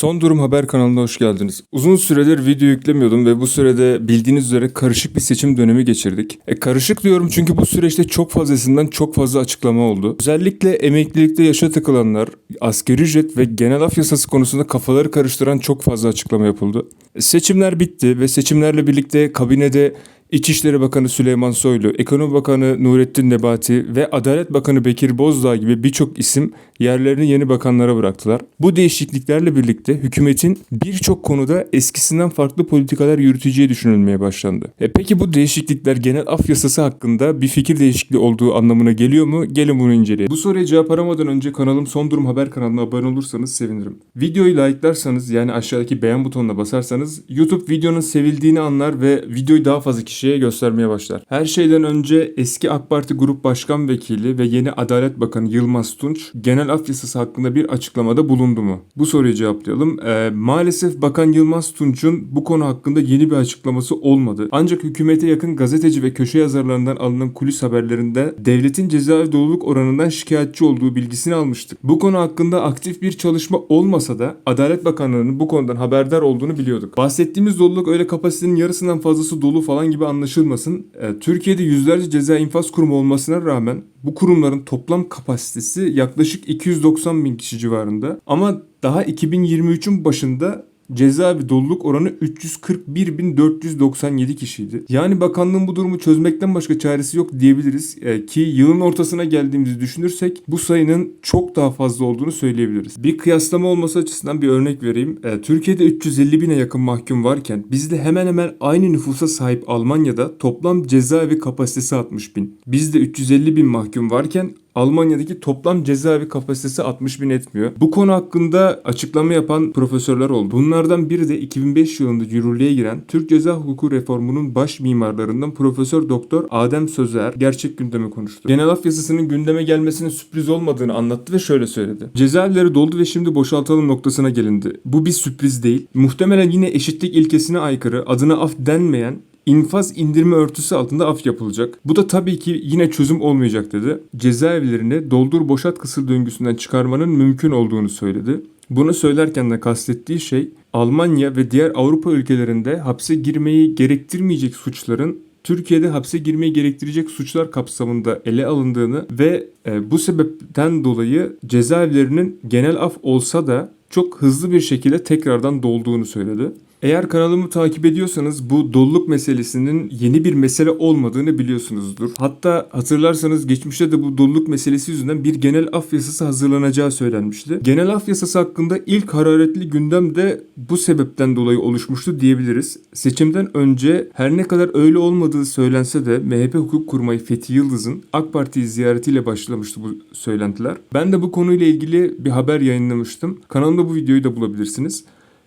Son Durum Haber kanalına hoş geldiniz. Uzun süredir video yüklemiyordum ve bu sürede bildiğiniz üzere karışık bir seçim dönemi geçirdik. E karışık diyorum çünkü bu süreçte çok fazlasından çok fazla açıklama oldu. Özellikle emeklilikte yaşa takılanlar, asgari ücret ve genel af yasası konusunda kafaları karıştıran çok fazla açıklama yapıldı. E, Seçimler bitti ve seçimlerle birlikte kabinede İçişleri Bakanı Süleyman Soylu, Ekonomi Bakanı Nurettin Nebati ve Adalet Bakanı Bekir Bozdağ gibi birçok isim yerlerini yeni bakanlara bıraktılar. Bu değişikliklerle birlikte hükümetin birçok konuda eskisinden farklı politikalar yürüteceği düşünülmeye başlandı. E peki bu değişiklikler genel af yasası hakkında bir fikir değişikliği olduğu anlamına geliyor mu? Gelin bunu inceleyelim. Bu soruya cevap aramadan önce kanalım Son Durum Haber kanalına abone olursanız sevinirim. Videoyu like'larsanız yani aşağıdaki beğen butonuna basarsanız YouTube videonun sevildiğini anlar ve videoyu daha fazla kişiye göstermeye başlar. Her şeyden önce eski AK Parti Grup Başkan Vekili ve yeni Adalet Bakanı Yılmaz Tunç genel af yasası hakkında bir açıklamada bulundu mu? Bu soruyu cevaplayalım. Ee, maalesef Bakan Yılmaz Tunç'un bu konu hakkında yeni bir açıklaması olmadı. Ancak hükümete yakın gazeteci ve köşe yazarlarından alınan kulis haberlerinde devletin cezaevi doluluk oranından şikayetçi olduğu bilgisini almıştık. Bu konu hakkında aktif bir çalışma olmasa da Adalet Bakanlığı'nın bu konudan haberdar olduğunu biliyorduk. Bahsettiğimiz doluluk öyle kapasitenin yarısından fazlası dolu falan gibi anlaşılmasın. Ee, Türkiye'de yüzlerce ceza infaz kurumu olmasına rağmen bu kurumların toplam kapasitesi yaklaşık 290 bin kişi civarında. Ama daha 2023'ün başında cezaevi doluluk oranı 341.497 kişiydi. Yani bakanlığın bu durumu çözmekten başka çaresi yok diyebiliriz Ee, ki yılın ortasına geldiğimizi düşünürsek bu sayının çok daha fazla olduğunu söyleyebiliriz. Bir kıyaslama olması açısından bir örnek vereyim. Ee, Türkiye'de 350 bine yakın mahkum varken bizde hemen hemen aynı nüfusa sahip Almanya'da toplam cezaevi kapasitesi 60 bin. Bizde 350 bin mahkum varken Almanya'daki toplam cezaevi kapasitesi 60 bin etmiyor. Bu konu hakkında açıklama yapan profesörler oldu. Bunlardan biri de 2005 yılında yürürlüğe giren Türk Ceza Hukuku Reformu'nun baş mimarlarından Profesör Doktor Adem Sözer gerçek gündemi konuştu. Genel af yasasının gündeme gelmesinin sürpriz olmadığını anlattı ve şöyle söyledi. Cezaevleri doldu ve şimdi boşaltalım noktasına gelindi. Bu bir sürpriz değil. Muhtemelen yine eşitlik ilkesine aykırı, adına af denmeyen infaz indirme örtüsü altında af yapılacak. Bu da tabii ki yine çözüm olmayacak dedi. Cezaevlerini doldur boşalt kısır döngüsünden çıkarmanın mümkün olduğunu söyledi. Bunu söylerken de kastettiği şey Almanya ve diğer Avrupa ülkelerinde hapse girmeyi gerektirmeyecek suçların Türkiye'de hapse girmeyi gerektirecek suçlar kapsamında ele alındığını ve e, bu sebepten dolayı cezaevlerinin genel af olsa da çok hızlı bir şekilde tekrardan dolduğunu söyledi. Eğer kanalımı takip ediyorsanız bu doluluk meselesinin yeni bir mesele olmadığını biliyorsunuzdur. Hatta hatırlarsanız geçmişte de bu doluluk meselesi yüzünden bir genel af yasası hazırlanacağı söylenmişti. Genel af yasası hakkında ilk hararetli gündem de bu sebepten dolayı oluşmuştu diyebiliriz. Seçimden önce her ne kadar öyle olmadığı söylense de MHP hukuk kurmayı Fethi Yıldız'ın AK Parti'yi ziyaretiyle başlamıştı bu söylentiler. Ben de bu konuyla ilgili bir haber yayınlamıştım. Kanalımda bu videoyu da bulabilirsiniz.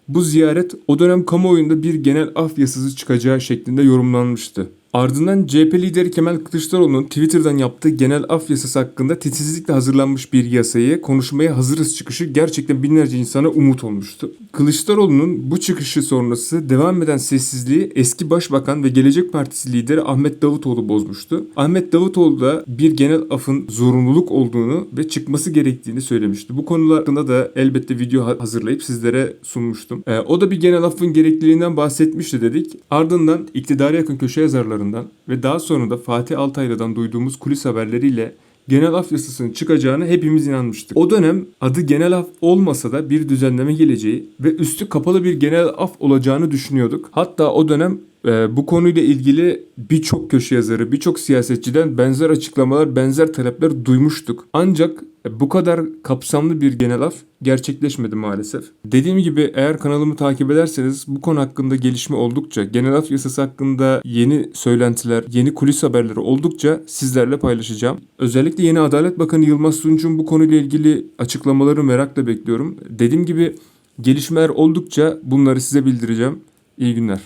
Bu ziyaret o dönem kamuoyunda bir genel af yasası çıkacağı şeklinde yorumlanmıştı. Ardından CHP lideri Kemal Kılıçdaroğlu'nun Twitter'dan yaptığı genel af yasası hakkında titizlikle hazırlanmış bir yasayı konuşmaya hazırız çıkışı gerçekten binlerce insana umut olmuştu. Kılıçdaroğlu'nun bu çıkışı sonrası devam eden sessizliği eski başbakan ve Gelecek Partisi lideri Ahmet Davutoğlu bozmuştu. Ahmet Davutoğlu da bir genel afın zorunluluk olduğunu ve çıkması gerektiğini söylemişti. Bu konular hakkında da elbette video ha- hazırlayıp sizlere sunmuştum. Ee, o da bir genel affın gerekliliğinden bahsetmişti dedik. Ardından iktidara yakın köşe yazarlarından ve daha sonra da Fatih Altaylı'dan duyduğumuz kulis haberleriyle genel af yasasının çıkacağına hepimiz inanmıştık. O dönem adı genel af olmasa da bir düzenleme geleceği ve üstü kapalı bir genel af olacağını düşünüyorduk. Hatta o dönem e, bu konuyla ilgili birçok köşe yazarı, birçok siyasetçiden benzer açıklamalar, benzer talepler duymuştuk. Ancak bu kadar kapsamlı bir genel af gerçekleşmedi maalesef. Dediğim gibi eğer kanalımı takip ederseniz bu konu hakkında gelişme oldukça, genel af yasası hakkında yeni söylentiler, yeni kulis haberleri oldukça sizlerle paylaşacağım. Özellikle yeni Adalet Bakanı Yılmaz Tunç'un bu konuyla ilgili açıklamaları merakla bekliyorum. Dediğim gibi gelişmeler oldukça bunları size bildireceğim. İyi günler.